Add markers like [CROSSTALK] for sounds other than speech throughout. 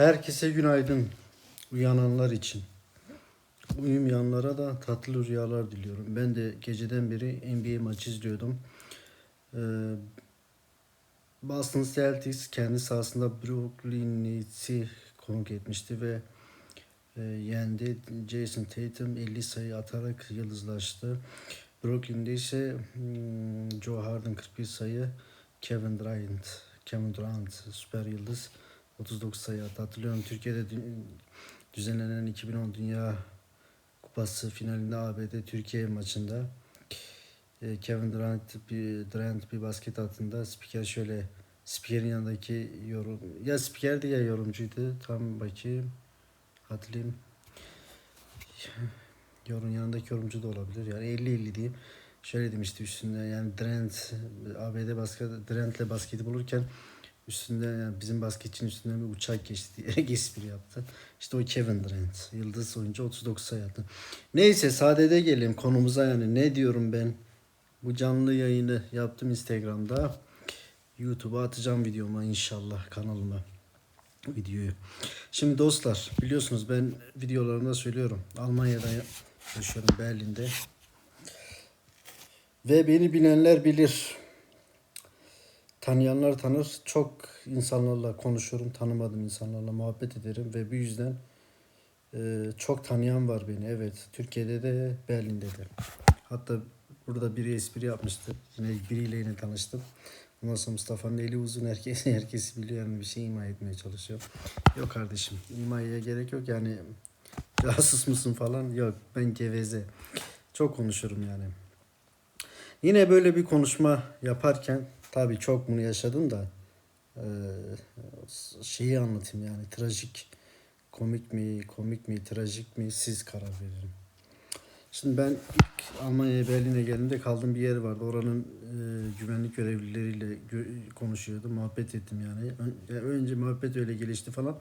Herkese günaydın uyananlar için. Uyumayanlara da tatlı rüyalar diliyorum. Ben de geceden beri NBA maçı izliyordum. Ee, Boston Celtics kendi sahasında Brooklyn Nets'i konuk etmişti ve e, yendi. Jason Tatum 50 sayı atarak yıldızlaştı. Brooklyn'de ise hmm, Joe Harden 41 sayı, Kevin Durant, Kevin Durant süper yıldız 39 sayı. Hatırlıyorum Türkiye'de dü- düzenlenen 2010 Dünya Kupası finalinde ABD Türkiye maçında e, Kevin Durant bir Durant bir basket attığında spiker şöyle spikerin yanındaki yorum ya spikerdi ya yorumcuydu. Tam bakayım hatırlayayım. Yorum yanındaki yorumcu da olabilir. Yani 50-50 diyeyim. Şöyle demişti üstünde yani Durant ABD basket Durant'le basketi bulurken üstünde yani bizim basketçinin üstünden bir uçak geçti diyerek [LAUGHS] espri yaptı. İşte o Kevin Durant. Yıldız oyuncu 39 sayı. Neyse sadede gelelim konumuza yani ne diyorum ben. Bu canlı yayını yaptım Instagram'da. YouTube'a atacağım videoma inşallah kanalıma videoyu. Şimdi dostlar biliyorsunuz ben videolarımda söylüyorum. Almanya'da yaşıyorum Berlin'de. Ve beni bilenler bilir. Tanıyanlar tanır. Çok insanlarla konuşurum. Tanımadığım insanlarla muhabbet ederim. Ve bu yüzden e, çok tanıyan var beni. Evet. Türkiye'de de Berlin'de de. Hatta burada biri espri yapmıştı. Yine biriyle yine tanıştım. Ondan sonra Mustafa'nın eli uzun. Herkes, [LAUGHS] herkes biliyor yani bir şey ima etmeye çalışıyor. Yok kardeşim. imaya gerek yok yani. Rahatsız mısın falan. Yok ben geveze. Çok konuşurum yani. Yine böyle bir konuşma yaparken tabii çok bunu yaşadım da eee, şeyi anlatayım yani trajik komik mi komik mi trajik mi siz karar verin. Şimdi ben ilk Almanya'ya Berlin'e geldiğimde kaldığım bir yer vardı. Oranın eee, güvenlik görevlileriyle gö- konuşuyordum. Muhabbet ettim yani. Ön- önce muhabbet öyle gelişti falan.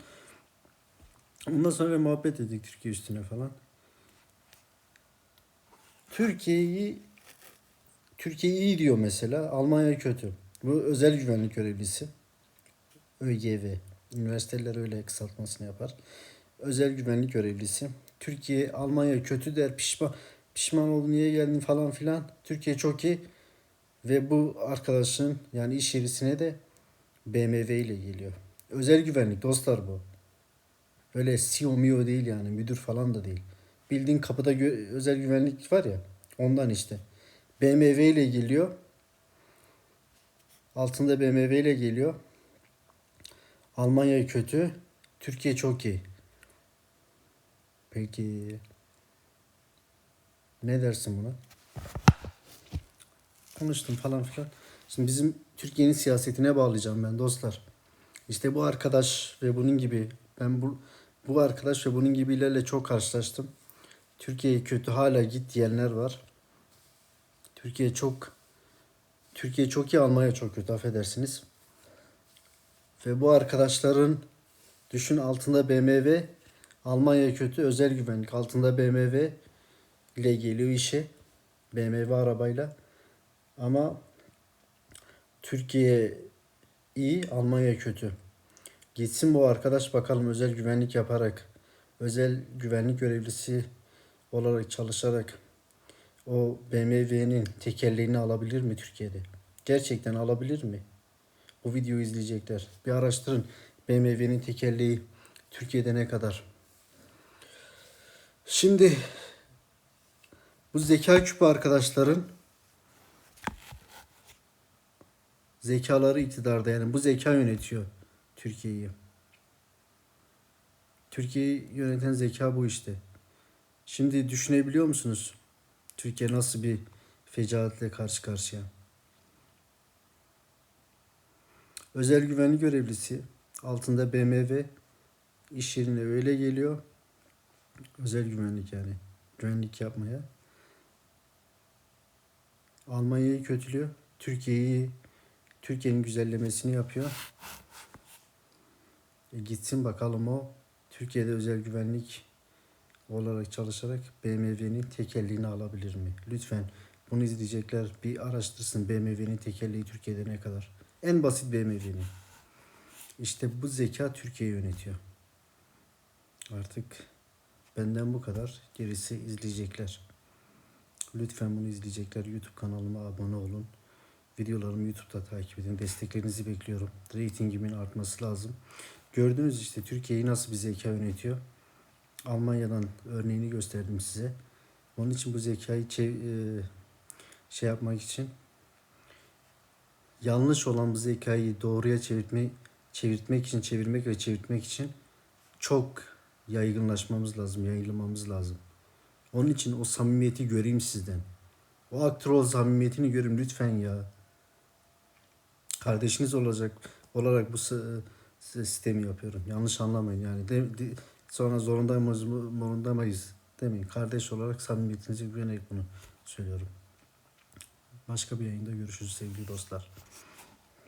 Ondan sonra muhabbet ettik Türkiye üstüne falan. Türkiye'yi Türkiye iyi diyor mesela, Almanya kötü. Bu özel güvenlik görevlisi. ÖGV. Üniversiteler öyle kısaltmasını yapar. Özel güvenlik görevlisi. Türkiye, Almanya kötü der, pişman pişman oldu niye geldin falan filan. Türkiye çok iyi. Ve bu arkadaşın yani iş yerisine de BMW ile geliyor. Özel güvenlik dostlar bu. Öyle CEO mio değil yani müdür falan da değil. Bildiğin kapıda gö- özel güvenlik var ya ondan işte. BMW ile geliyor. Altında BMW ile geliyor. Almanya kötü. Türkiye çok iyi. Peki ne dersin buna? Konuştum falan filan. Şimdi bizim Türkiye'nin siyasetine bağlayacağım ben dostlar. İşte bu arkadaş ve bunun gibi ben bu bu arkadaş ve bunun gibilerle çok karşılaştım. Türkiye kötü hala git diyenler var. Türkiye çok Türkiye çok iyi Almanya çok kötü affedersiniz. Ve bu arkadaşların düşün altında BMW Almanya kötü özel güvenlik altında BMW ile geliyor işe BMW arabayla ama Türkiye iyi Almanya kötü. Gitsin bu arkadaş bakalım özel güvenlik yaparak özel güvenlik görevlisi olarak çalışarak o BMW'nin tekerleğini alabilir mi Türkiye'de? Gerçekten alabilir mi? Bu videoyu izleyecekler. Bir araştırın BMW'nin tekerleği Türkiye'de ne kadar? Şimdi bu zeka küpü arkadaşların zekaları iktidarda yani bu zeka yönetiyor Türkiye'yi. Türkiye'yi yöneten zeka bu işte. Şimdi düşünebiliyor musunuz? Türkiye nasıl bir fecaatle karşı karşıya? Özel güvenlik görevlisi altında BMW iş yerine öyle geliyor. Özel güvenlik yani. Güvenlik yapmaya. Almanya'yı kötülüyor. Türkiye'yi Türkiye'nin güzellemesini yapıyor. E gitsin bakalım o Türkiye'de özel güvenlik olarak çalışarak BMW'nin tekerleğini alabilir mi? Lütfen bunu izleyecekler bir araştırsın BMW'nin tekerleği Türkiye'de ne kadar. En basit BMW'nin. İşte bu zeka Türkiye yönetiyor. Artık benden bu kadar. Gerisi izleyecekler. Lütfen bunu izleyecekler. YouTube kanalıma abone olun. Videolarımı YouTube'da takip edin. Desteklerinizi bekliyorum. Ratingimin artması lazım. Gördünüz işte Türkiye'yi nasıl bir zeka yönetiyor. Almanya'dan örneğini gösterdim size. Onun için bu zekayı e, şey yapmak için yanlış olan bu zekayı doğruya çevirme, çevirtmek için, çevirmek ve çevirtmek için çok yaygınlaşmamız lazım, yayılmamız lazım. Onun için o samimiyeti göreyim sizden. O aktör samimiyetini görün lütfen ya. Kardeşiniz olacak olarak bu sı- sistemi yapıyorum. Yanlış anlamayın yani. De, de- sonra zorunda mıyız, zorunda mıyız demeyin. Kardeş olarak samimiyetinize güvenerek bunu söylüyorum. Başka bir yayında görüşürüz sevgili dostlar.